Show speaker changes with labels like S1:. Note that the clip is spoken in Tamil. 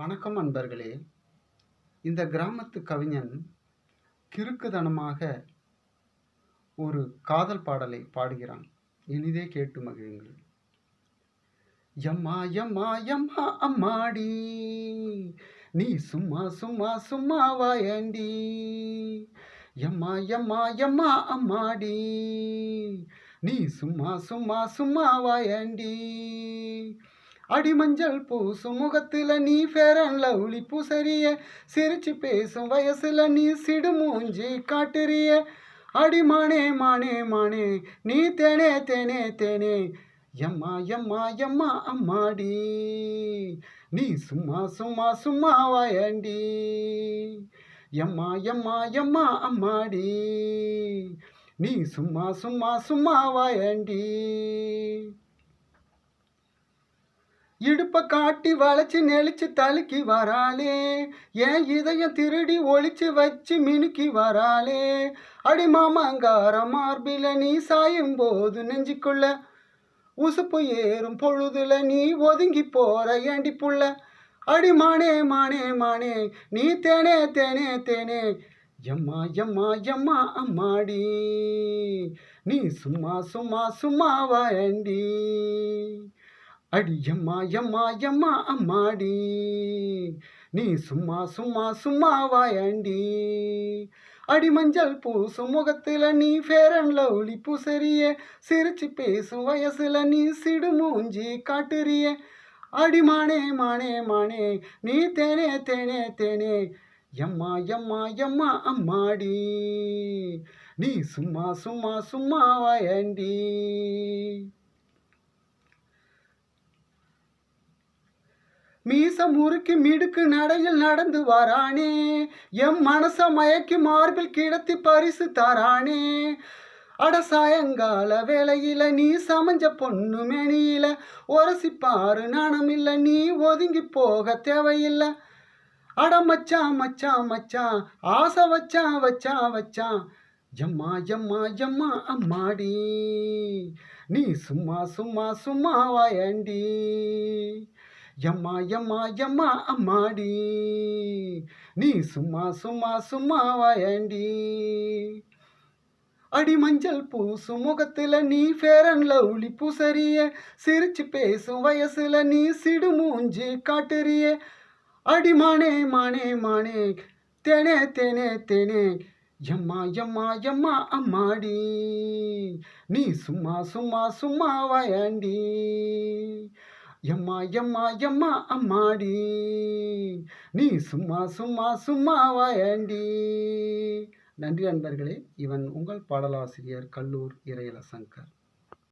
S1: வணக்கம் அன்பர்களே. இந்த கிராமத்து கவிஞன் கிறுக்குதனமாக ஒரு காதல் பாடலை பாடுகிறான். இனிதே கேட்டு மகிழுங்கள். எம்மா எம்மா எம்மா அம்மாடி நீ சும்மா சும்மா சும்மா வாயண்டி. எம்மா எம்மா எம்மா அம்மாடி நீ சும்மா சும்மா சும்மா வாயண்டி. அடிமஞ்சள் பூசும் முகத்துல நீ ஃபேரன் லவ்லி பூசறிய. சிரிச்சு பேசும் வயசுல நீ சிடு மூஞ்சி காட்டுறிய. அடிமானே மானே மானே நீ தேனே தேனே தேனே. எம்மா எம்மா எம்மா அம்மாடி. நீ சும்மா சும்மா சும்மா வாயண்டி. எம்மா எம்மா எம்மா அம்மாடி. நீ சும்மா சும்மா சும்மா வாயண்டி. இடுப்பை காட்டி வளைச்சு நெளிச்சு தலுக்கி வராளே. என் இதயம் திருடி ஒழிச்சு வச்சு மினுக்கி வராளே? அடி மாமாங்கார மார்பில நீ சாயும் போது நெஞ்சுக்குள்ள. உசுப்பு ஏறும் பொழுதுல நீ ஒதுங்கி போற ஏண்டி புள்ள அடி மானே மானே மானே நீ தேனே தேனே தேனே. எம்மா எம்மா எம்மா அம்மாடி. நீ சும்மா சும்மா சும்மா வாயண்டி. அடியம்மா எம்மா எம்மா அம்மாடி. நீ சும்மா சும்மா சும்மா வாயாண்டி. அடிமஞ்சள் பூசும் முகத்தில் நீ ஃபேரன் லவ்லி பூசறிய. சிரிச்சு பேசும் வயசுல நீ சிடு மூஞ்சி காட்டுறிய. அடிமானே மானே மானே நீ தேனே தேனே தேனே. எம்மா எம்மா எம்மா அம்மாடி. நீ சும்மா சும்மா சும்மா வாயாண்டி. மீச முறுக்கி மிடுக்கு நடையில் நடந்து வரானே. எம் மனச மயக்கி மார்பில் கிடத்தி பரிசு தரானே. அட சாயங்கால வேலையில நீ சமைஞ்ச பொண்ணு மேனியில. உரசிப்பாரு இல்லை நீ ஒதுங்கி போக தேவையில்லை. அட மச்சான் மச்சான் மச்சான் ஆசை வச்சான் வச்சான் வச்சான் ஜம்மா ஜம்மா ஜம்மா அம்மாடி. நீ சும்மா சும்மா சும்மா வாயண்டி. எம்மா எம்மா எம்மா அம்மாடி. நீ சும்மா சும்மா சும்மா வாயண்டி. அடி மஞ்சள் பூசு முகத்துல நீ ஃபேரன் லவ்லி பூசறிய. சிரிச்சு பேசும் வயசுல நீ சிடு மூஞ்சி காட்டுறிய. அடி மானே மானே மானே தேனே தேனே தேனே எம்மா எம்மா எம்மா அம்மாடி. நீ சும்மா சும்மா சும்மா வாயண்டி. எம்மா எம்மா எம்மா அம்மாடி. நீ சும்மா சும்மா சும்மா வாயண்டி. நன்றி அன்பர்களே இவன் உங்கள் பாடலாசிரியர் கல்லூர் இறையல சங்கர்